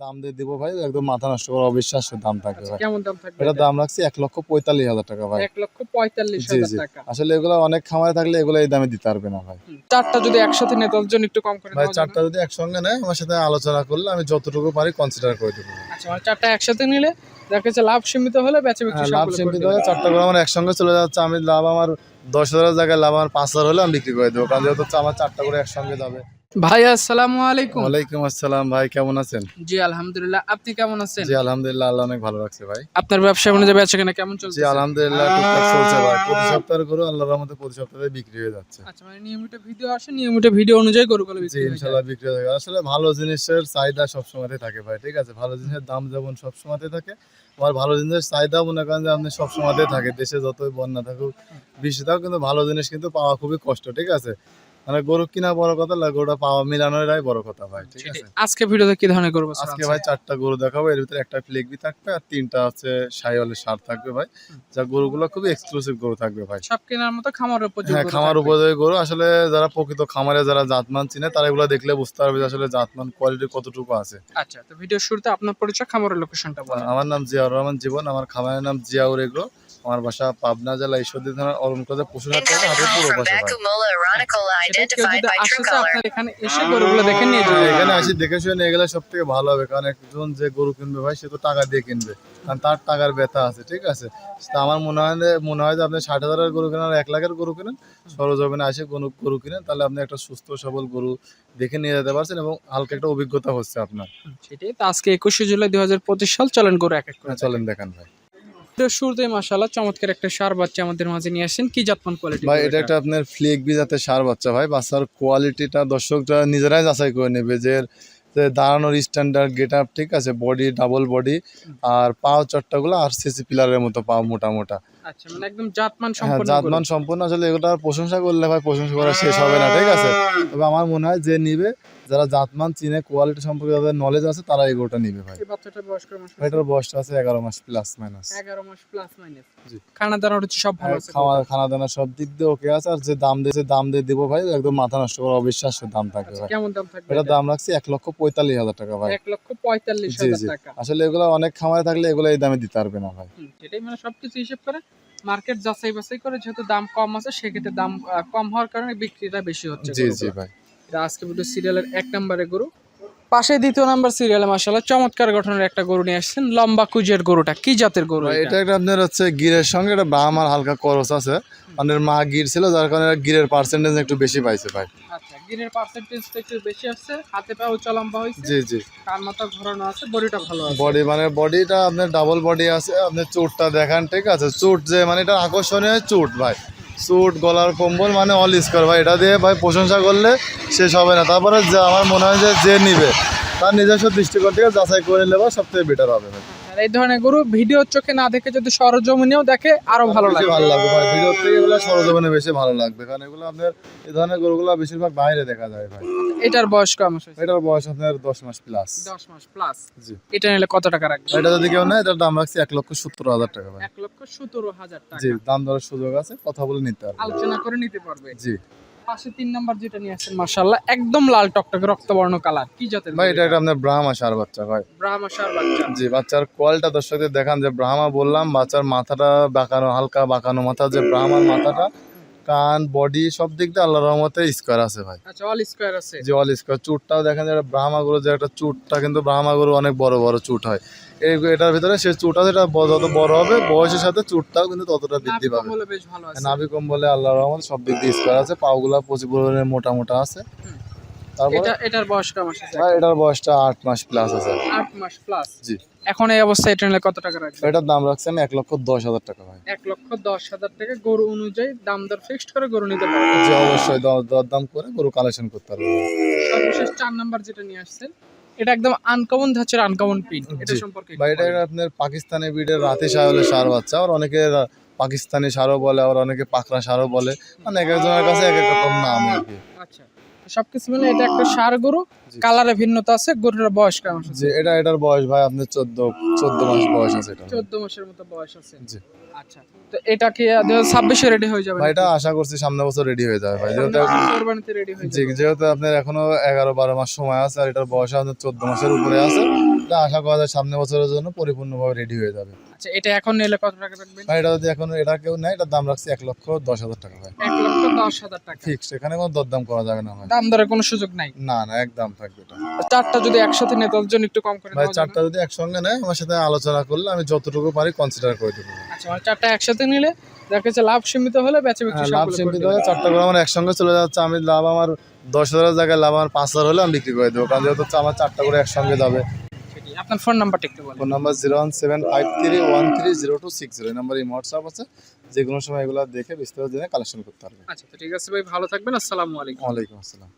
দাম দিয়ে দিব ভাই একদম মাথা নষ্ট করা অবিশ্বাস্য দাম থাকবে আচ্ছা, ভাই। কেমন দাম থাকবে এটা? দাম রাখছি এক লক্ষ পঁয়তাল্লিশ হাজার টাকা ভাই। এক লক্ষ পঁয়তাল্লিশ হাজার টাকা। আসলে এগুলো অনেক খামারে থাকলে এগুলো এই দামে দিতে পারবে না ভাই। চারটা যদি একসাথে নেয় তার জন্য একটু কম করে ভাই চারটা যদি একসঙ্গে নেয় আমার সাথে আলোচনা করলে আমি যতটুকু পারি কনসিডার করে দেবো। আচ্ছা মানে চারটা একসাথে নিলে দেখা যাচ্ছে লাভ সীমিত হলে বেচে বিক্রি হ্যাঁ, লাভ সীমিত। হলে চারটা করে আমার একসঙ্গে চলে যাচ্ছে আমি লাভ আমার দশ হাজারের জায়গায় লাভ আমার পাঁচ হাজার হলে আমি বিক্রি করে দেবো কারণ যেহেতু আমার চারটা করে একসঙ্গে যাবে। ভাই আসসালামু আলাইকুম। ওয়ালাইকুম আসসালাম ভাই কেমন আছেন? জি আলহামদুলিল্লাহ। আপনি কেমন আছেন? জি আলহামদুলিল্লাহ আল্লাহ অনেক ভালো রাখছে ভাই। আপনার ব্যবসা বাণিজ্য বেচা কেনা কেমন চলছে? জি আলহামদুলিল্লাহ টুকটাক চলছে ভাই। প্রতি সপ্তাহের গরু আল্লাহর রহমতে প্রতি সপ্তাহে বিক্রি হয়ে যাচ্ছে। আচ্ছা মানে নিয়মিত ভিডিও আসে নিয়মিত ভিডিও অনুযায়ী গরুগুলো বিক্রি হয়ে যায়। ইনশাল্লাহ বিক্রি হয়ে যাবে। আসলে ভালো জিনিসের চাহিদা সবসময়তে থাকে ভাই ঠিক আছে? ভালো জিনিসের দাম যেমন সবসময়তে থাকে আমার ভালো জিনিসের চাহিদা মনে করেন যে আপনি সবসময়তে থাকে। দেশে যতই বন্যা থাকুক বৃষ্টি থাকুক কিন্তু ভালো জিনিস কিন্তু পাওয়া খুবই কষ্ট ঠিক আছে? মানে গরু কিনা বড় কথা না গরুটা পাওয়া মিলানোটাই বড় কথা ভাই ঠিক আছে? আজকে ভিডিওতে কি ধরনের গরু আজকে ভাই চারটা গরু দেখাবো এর ভিতরে একটা ফ্লেগবি থাকবে আর তিনটা হচ্ছে সাইওয়ালের সার থাকবে ভাই। যা গরুগুলো খুবই এক্সক্লুসিভ গরু থাকবে ভাই। সব কেনার মতো খামার উপযোগী হ্যাঁ খামার উপযোগী গরু। আসলে যারা প্রকৃত খামারে যারা জাতমান চিনে তারা এগুলো দেখলে বুঝতে পারবে যে আসলে জাতমান কোয়ালিটি কতটুকু আছে। আচ্ছা তো ভিডিওর শুরুতে আপনার পরিচয় খামারের লোকেশনটা বলেন। আমার নাম জিয়াউর রহমান জীবন। আমার খামারের নাম জিয়াউর এগ্রো। আমার বাসা পাবনা জেলা ঈশ্বরদী থানার অরুণকজা পশুহাট থেকে হাটের Incoming পুরো. আপনার এখানে এসে দেখে নিয়ে যাবে হ্যাঁ, এখানে আসি দেখে শুনে নিয়ে গেলে সব থেকে ভালো হবে কারণ একজন যে গরু কিনবে ভাই সে তো টাকা দিয়ে কিনবে কারণ তার টাকার ব্যথা আছে ঠিক আছে? তা আমার মনে হয় যে মনে হয় যে আপনি ষাট হাজারের গরু কেনেন আর এক লাখের গরু কিনেন সরজমিনে আসে গরু গরু কিনেন তাহলে আপনি একটা সুস্থ সবল গরু দেখে নিয়ে যেতে পারছেন এবং হালকা একটা অভিজ্ঞতা হচ্ছে আপনার। সেটাই তো আজকে একুশে জুলাই দুই হাজার পঁচিশ সাল চলেন গরু এক এক করে হ্যাঁ, চলেন দেখান ভাই। ভিডিওর শুরুতে মাশাআল্লাহ চমৎকার একটা সার বাচ্চা আমাদের মাঝে নিয়ে আসেন। কি জাতমান কোয়ালিটি ভাই এটা একটা আপনার ফ্লেক বি জাতের সার বাচ্চা ভাই। বাচ্চার কোয়ালিটিটা দর্শকরা নিজেরাই যাচাই করে নেবে যে যে দাঁড়ানোর স্ট্যান্ডার্ড গেট আপ ঠিক আছে? বডি ডাবল বডি আর পাও চট্টাগুলো আর সিসি পিলারের মতো পাও মোটা মোটা আচ্ছা মানে একদম জাতমান হ্যাঁ জাতমান সম্পূর্ণ আসলে এগুলো প্রশংসা করলে ভাই প্রশংসা করা শেষ হবে না ঠিক আছে? তবে আমার মনে হয় যে নিবে যারা জাতমান চিনে কোয়ালিটি সম্পর্কে যাদের নলেজ আছে তারা এই গরুটা নিবে ভাই। এই বাচ্চাটার বয়স কত মাস? এটার বয়সটা আছে এগারো মাস প্লাস মাইনাস এগারো মাস প্লাস মাইনাস জি। খানা দানা হচ্ছে সব ভালো আছে খাওয়া খানা দানা সব দিক দিয়ে ওকে আছে আর যে দাম দিয়ে যে দাম দিয়ে দিব ভাই একদম মাথা নষ্ট করা অবিশ্বাস্য দাম থাকবে আচ্ছা, ভাই। কেমন দাম থাকবে এটার এটা? দাম রাখছি এক লক্ষ পঁয়তাল্লিশ হাজার টাকা ভাই। এক লক্ষ পঁয়তাল্লিশ জি, হাজার টাকা। আসলে এগুলো অনেক খামারে থাকলে এগুলো এই দামে দিতে পারবে না ভাই। সেটাই মানে সবকিছু হিসেব করে মার্কেট যাচাই বাছাই করে যেহেতু দাম কম আছে সেক্ষেত্রে দাম কম হওয়ার কারণে বিক্রিটা বেশি হচ্ছে জি জি ভাই। এটা আজকে ভিডিও সিরিয়ালের এক নম্বরে গরু। পাশে দ্বিতীয় নাম্বার সিরিয়ালে মাসাল্লাহ চমৎকার গঠনের একটা গরু নিয়ে আসছেন লম্বা কুজের গরুটা। কি জাতের গরু এটা? এটা একটা আপনার হচ্ছে গিরের সঙ্গে একটা বাম আর হালকা করস আছে। মানে মা গির ছিল যার কারণে গিরের পার্সেন্টেজ একটু বেশি পাইছে ভাই। গিরের পার্সেন্টেজটা একটু বেশি আসছে হাতে পাও চলম্বা হয়েছে। জি জি। কান মাথা ঘোরানো আছে বডিটা ভালো আছে। বডি মানে বডিটা আপনার ডাবল বডি আছে আপনি চুটটা দেখান ঠিক আছে? চুট যে মানে এটা আকর্ষণীয় চুট ভাই। চুট গলার কম্বল মানে অল স্কোয়ার ভাই। এটা দিয়ে ভাই প্রশংসা করলে শেষ হবে না। তারপরে যে আমার মনে হয় যে যে নিবে তার নিজস্ব দৃষ্টিকোণ থেকে যাচাই করে নেওয়া সব থেকে বেটার হবে ভাই। এই ধরনের গরু ভিডিও চোখে না দেখে যদি সরজমিনেও দেখে আরও ভালো লাগে ভালো লাগবে ভাই। ভিডিও থেকে এগুলো সরজমিনে বেশি ভালো লাগবে। কারণ এগুলো আপনার এই ধরনের গরুগুলো বেশিরভাগ বাইরে দেখা যায় ভাই। এটার বয়স কম এটার বয়স আপনার দশ মাস প্লাস দশ মাস প্লাস জি। এটা নিলে কত টাকা রাখবে এটা যদি কেউ নেয় এটার দাম রাখছি এক লক্ষ সত্তর হাজার টাকা ভাই। এক লক্ষ সতেরো হাজার টাকা। জি দাম দরের সুযোগ আছে কথা বলে নিতে পারবে। আলোচনা করে নিতে পারবে। জি। পাশে তিন নাম্বার যেটা নিয়ে আসছেন মার্শাল্লাহ একদম লাল টকটকে রক্তবর্ণ কালার। কি জাতের ভাই এটা আপনার ব্রাহ্মা সার বাচ্চা ভাই। ব্রাহ্মা সার বাচ্চা। জি বাচ্চার কোয়ালটা দর্শকদের দেখান যে ব্রাহ্মা বললাম বাচ্চার মাথাটা বাঁকানো হালকা বাঁকানো মাথা যে ব্রাহ্মার মাথাটা কান বডি সব দিক দিয়ে আল্লাহর রহমতে স্কোয়ার আছে ভাই। আচ্ছা অল স্কোয়ার আছে। যে অল স্কোয়ার চুটটাও দেখেন যে ব্রাহ্মা গরু যে একটা চুটটা কিন্তু ব্রাহ্মা গরু অনেক বড় বড় চুট হয়। এই এটার ভিতরে সে চুট আছে এটা যত বড় হবে বয়সের সাথে চুটটাও কিন্তু ততটা বৃদ্ধি পাবে। কম্বলে কম বলে আল্লাহর নাভি কম্বলে আল্লাহ রহমত সব দিক দিয়ে স্কোয়ার আছে পাওগুলা প্রচুর পরিমাণে মোটা মোটা আছে। এটা এটার বয়স কম আছে ভাই এটার বয়সটা আট মাস প্লাস আছে। আট মাস প্লাস জি। এখন এই অবস্থায় এটা নিলে কত টাকা এটার দাম লক্ষ দশ হাজার টাকা ভাই। লক্ষ দশ হাজার টাকা গরু অনুযায়ী দাম দর ফিক্সড করে গরু নিতে অবশ্যই দর- করে গরু কালেকশন করতে সর্বশেষ নাম্বার যেটা নিয়ে আসছেন এটা একদম আনকমন ধাঁচের আনকমন পিন এটা সম্পর্কে এটা আপনার পাকিস্তানি ব্রিডের রাতে সাহলে সার বাচ্চা আর অনেকে পাকিস্তানি সারও বলে আবার অনেকে পাকড়া সারও বলে। মানে এক একজনের কাছে এক এক রকম নাম আর কি। আচ্ছা। সবকিছু মিলে এটা একটা সার গরু কালারে ভিন্নতা আছে গরুটার বয়স কেমন যে এটা এটার বয়স ভাই আপনার চোদ্দ চোদ্দ মাস বয়স আছে এটা। চোদ্দ মাসের মতো বয়স আছে। জি। আচ্ছা তো এটা কি দু হাজার ছাব্বিশে রেডি হয়ে যাবে ভাই এটা আশা করছি সামনে বছর রেডি হয়ে যাবে ভাই যেহেতু কোরবানিতে রেডি হয়ে যাবে। যেহেতু আপনার এখনও এগারো বারো মাস সময় আছে আর এটার বয়স আপনার চোদ্দ মাসের উপরে আছে এটা আশা করা যায় সামনে বছরের জন্য পরিপূর্ণভাবে রেডি হয়ে যাবে। আচ্ছা এটা এখন নিলে কত টাকা রাখবেন ভাই এটা যদি এখন এটা কেউ নেয় এটার দাম রাখছি এক লক্ষ দশ হাজার টাকা ভাই। এক লক্ষ দশ হাজার টাকা। ফিক্সড এখানে কোনো দরদাম করা যাবে না ভাই। দাম দরে কোনো সুযোগ নাই? না না একদম থাকবে এটা। চারটা যদি একসাথে নেয় তার জন্য একটু কম করে ভাই চারটা যদি একসঙ্গে নেয় আমার সাথে আলোচনা করলে আমি যতটুকু পারি কনসিডার করে দেবো। আচ্ছা মানে চারটা একসাথে নিলে দেখা যাচ্ছে লাভ সীমিত হলে বেচে বিক্রি হ্যাঁ, লাভ সীমিত হলে চারটা করে আমার একসঙ্গে চলে যাচ্ছে আমি লাভ আমার দশ হাজারের জায়গায় লাভ আমার পাঁচ হাজার হলে আমি বিক্রি করে দেবো কারণ যেহেতু আমার চারটা করে একসঙ্গে যাবে। আপনার ফোন নাম্বারটা একটু বলেন। Phone number zero one seven five three one three zero two six zero. এই নাম্বার এই হোয়াটসঅ্যাপ আছে যে কোনো সময় এগুলো দেখে বিস্তারিত জেনে কালেকশন করতে পারবেন। আচ্ছা তো ঠিক আছে ভাই ভালো থাকবেন আসসালামু আলাইকুম। ওয়ালাইকুম আসসালাম।